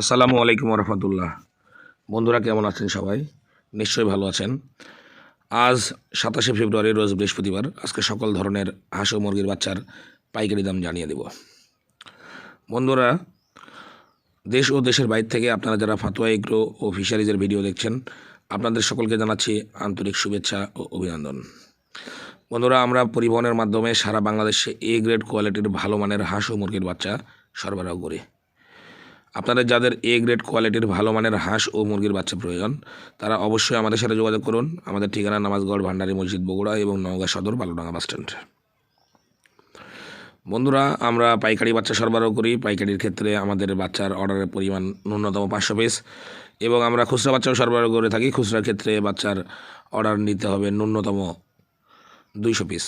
আসসালামু আলাইকুম রহমতুল্লাহ বন্ধুরা, কেমন আছেন সবাই? নিশ্চয়ই ভালো আছেন। আজ সাতাশে ফেব্রুয়ারি, রোজ বৃহস্পতিবার। আজকে সকল ধরনের হাঁস ও মুরগির বাচ্চার পাইকারি দাম জানিয়ে দেব। বন্ধুরা, দেশ ও দেশের বাইরে থেকে আপনারা যারা ফাতোয়া এগ্রো ও ফিশারিজের ভিডিও দেখছেন, আপনাদের সকলকে জানাচ্ছি আন্তরিক শুভেচ্ছা ও অভিনন্দন। বন্ধুরা, আমরা পরিবহনের মাধ্যমে সারা বাংলাদেশে এ গ্রেড কোয়ালিটির ভালো মানের হাঁস ও মুরগির বাচ্চা সরবরাহ করি। আপনাদের যাদের এ গ্রেড কোয়ালিটির ভালো মানের হাঁস ও মুরগির বাচ্চা প্রয়োজন, তারা অবশ্যই আমাদের সাথে যোগাযোগ করুন। আমাদের ঠিকানা নামাজগড়, ভান্ডারী মসজিদ, বগুড়া এবং নওগাঁ সদর, বালুডাঙ্গা বাস স্ট্যান্ড। বন্ধুরা, আমরা পাইকারি বাচ্চা সরবরাহ করি। পাইকারির ক্ষেত্রে আমাদের বাচ্চার অর্ডারের পরিমাণ ন্যূনতম পাঁচশো পিস এবং আমরা খুচরা বাচ্চাও সরবরাহ করে থাকি। খুচরার ক্ষেত্রে বাচ্চার অর্ডার নিতে হবে ন্যূনতম দুইশো পিস।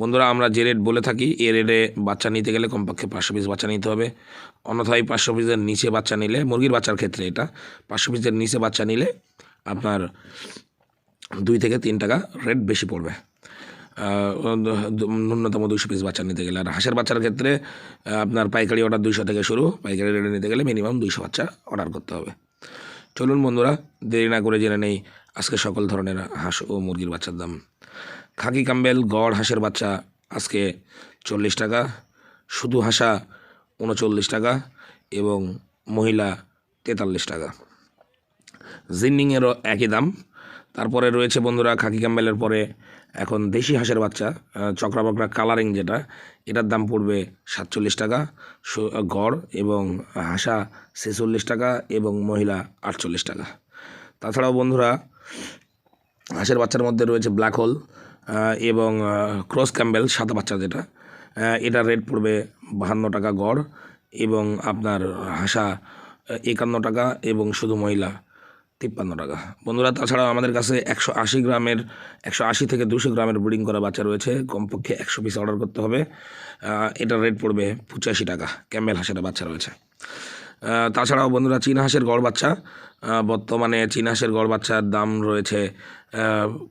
বন্ধুরা, আমরা যে রেট বলে থাকি, এ রেটে বাচ্চা নিতে গেলে কমপক্ষে পাঁচশো পিস বাচ্চা নিতে হবে। অন্যথায় পাঁচশো পিসের নিচে বাচ্চা নিলে, মুরগির বাচ্চার ক্ষেত্রে এটা, পাঁচশো পিসের নিচে বাচ্চা নিলে আপনার দুই থেকে তিন টাকা রেট বেশি পড়বে। ন্যূনতম দুশো পিস বাচ্চা নিতে গেলে। আর হাঁসের বাচ্চার ক্ষেত্রে আপনার পাইকারি অর্ডার দুইশো থেকে শুরু, পাইকারি রেটে নিতে গেলে মিনিমাম দুইশো বাচ্চা অর্ডার করতে হবে। চলুন বন্ধুরা, দেরি না করে জেনে নেই, আজকে সকল ধরনের হাঁস ও মুরগির বাচ্চার দাম। খাকি কাম্বেল গড় হাঁসের বাচ্চা, আজকে চল্লিশ টাকা। শুধু হাঁসা উনচল্লিশ টাকা এবং মহিলা তেতাল্লিশ টাকা। জিন্নিংয়েরও একই দাম। তারপরে রয়েছে বন্ধুরা, খাকি ক্যাম্বেলের পরে এখন দেশি হাঁসের বাচ্চা চক্রা বকরা কালারিং যেটা, এটার দাম পড়বে সাতচল্লিশ টাকা। গড় এবং হাঁসা ছেচল্লিশ টাকা এবং মহিলা আটচল্লিশ টাকা। তাছাড়াও বন্ধুরা হাঁসের বাচ্চার মধ্যে রয়েছে ব্ল্যাক হোল এবং ক্রস ক্যাম্বেল সাদা বাচ্চা যেটা এটার রেট পড়বে বাহান্ন টাকা গড়, এবং আপনার হাঁসা একান্ন টাকা এবং শুধু মহিলা তিপ্পান্ন টাকা। বন্ধুরা, তাছাড়াও আমাদের কাছে একশো আশি গ্রামের, একশো আশি থেকে দুশো গ্রামের ব্রিডিং করা বাচ্চা রয়েছে, কমপক্ষে একশো পিস অর্ডার করতে হবে। এটার রেট পড়বে পঁচাশি টাকা ক্যাম্বেল হাঁসের বাচ্চা রয়েছে। তাছাড়াও বন্ধুরা চীন হাঁসের গড় বাচ্চা বর্তমানে চীন হাঁসের গড় বাচ্চার দাম রয়েছে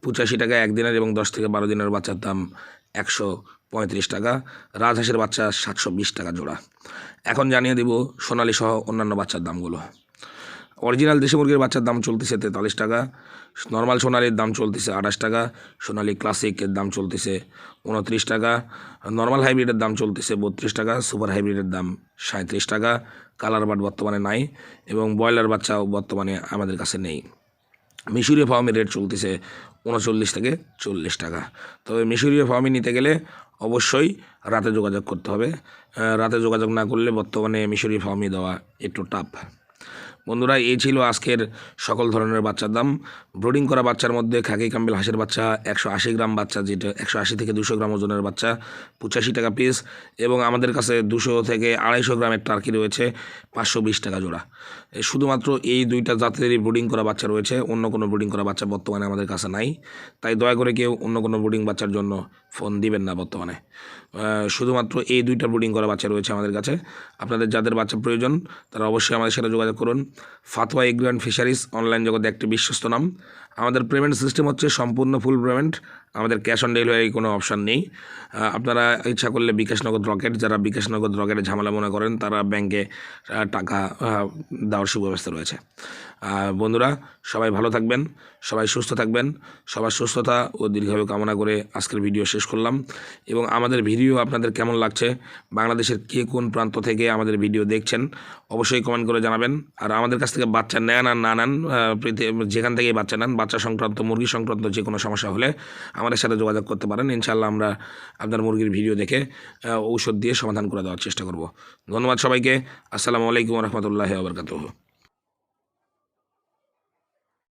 পঁচাশি টাকা একদিনের এবং দশ থেকে বারো দিনের বাচ্চার দাম একশো পঁয়ত্রিশ টাকা রাজহাঁসের বাচ্চা সাতশো বিশ টাকা জোড়া। এখন জানিয়ে দেব সোনালি সহ অন্যান্য বাচ্চার দামগুলো। অরিজিনাল দেশি মুরগির বাচ্চার দাম চলতেছে তেতাল্লিশ টাকা, নর্মাল সোনালির দাম চলতেছে আঠাশ টাকা, সোনালি ক্লাসিকের দাম চলতেছে উনত্রিশ টাকা, নর্মাল হাইব্রিডের দাম চলতেছে বত্রিশ টাকা, সুপার হাইব্রিডের দাম সাঁত্রিশ টাকা, কালার বাট বর্তমানে নাই এবং ব্রয়লার বাচ্চাও বর্তমানে আমাদের কাছে নেই। মিশরীয় ফার্মের রেট চলতেছে উনচল্লিশ থেকে চল্লিশ টাকা। তবে মিশরীয় ফার্মে নিতে গেলে অবশ্যই রাতে যোগাযোগ করতে হবে। রাতে যোগাযোগ না করলে বর্তমানে মিশরীয় ফার্মে দেওয়া একটু টাফ বন্ধুরা, এই ছিল আজকের সকল ধরনের বাচ্চার দাম। ব্রোডিং করা বাচ্চার মধ্যে খাকি কাম্বেল হাঁসের বাচ্চা, একশো আশি গ্রাম বাচ্চা, যেটা একশো আশি থেকে দুশো গ্রাম ওজনের বাচ্চা, পঁচাশি টাকা পিস এবং আমাদের কাছে দুশো থেকে আড়াইশো গ্রামের টার্কি রয়েছে, পাঁচশো বিশ টাকা জোড়া। শুধুমাত্র এই দুইটা জাতেরই ব্রোডিং করা বাচ্চা রয়েছে, অন্য কোনো ব্রোডিং করা বাচ্চা বর্তমানে আমাদের কাছে নাই। তাই দয়া করে কেউ অন্য কোনো ব্রোডিং বাচ্চার জন্য ফোন দিবেন না বর্তমানে। শুধুমাত্র এই দুইটা ব্রুডিং করা বাচ্চা রয়েছে আমাদের কাছে। আপনাদের যাদের বাচ্চা প্রয়োজন, তারা অবশ্যই আমাদের সাথে যোগাযোগ করুন। Fatwa agro and fisheries online জগতে একটি বিশ্বস্ত নাম। আমাদের পেমেন্ট সিস্টেম হচ্ছে সম্পূর্ণ ফুল পেমেন্ট আমাদের ক্যাশ অন ডেলিভারি কোনো অপশান নেই। আপনারা ইচ্ছা করলে বিকাশ নগদ রকেট, যারা বিকাশ নগদ রকেটে ঝামেলা মনে করেন, তারা ব্যাংকে টাকা দেওয়ার সুব্যবস্থা রয়েছে। বন্ধুরা, সবাই ভালো থাকবেন, সবাই সুস্থ থাকবেন, সবার সুস্থতা ও দীর্ঘায়ু কামনা করে আজকের ভিডিও শেষ করলাম। এবং আমাদের ভিডিও আপনাদের কেমন লাগছে, বাংলাদেশের কে কোন প্রান্ত থেকে আমাদের ভিডিও দেখছেন, অবশ্যই কমেন্ট করে জানাবেন। আর আমাদের কাছ থেকে বাচ্চা নেন আর না নেন যেখান থেকেই বাচ্চা নেন, বাচ্চা সংক্রান্ত, মুরগি সংক্রান্ত যে কোনো সমস্যা হলে আমাদের সাথে যোগাযোগ করতে পারেন। ইনশাল্লাহ আমরা আপনার মুরগির ভিডিও দেখে ঔষধ দিয়ে সমাধান করে দেওয়ার চেষ্টা করব। ধন্যবাদ সবাইকে। আসসালামু আলাইকুম রহমতুল্লাহ আবরকাত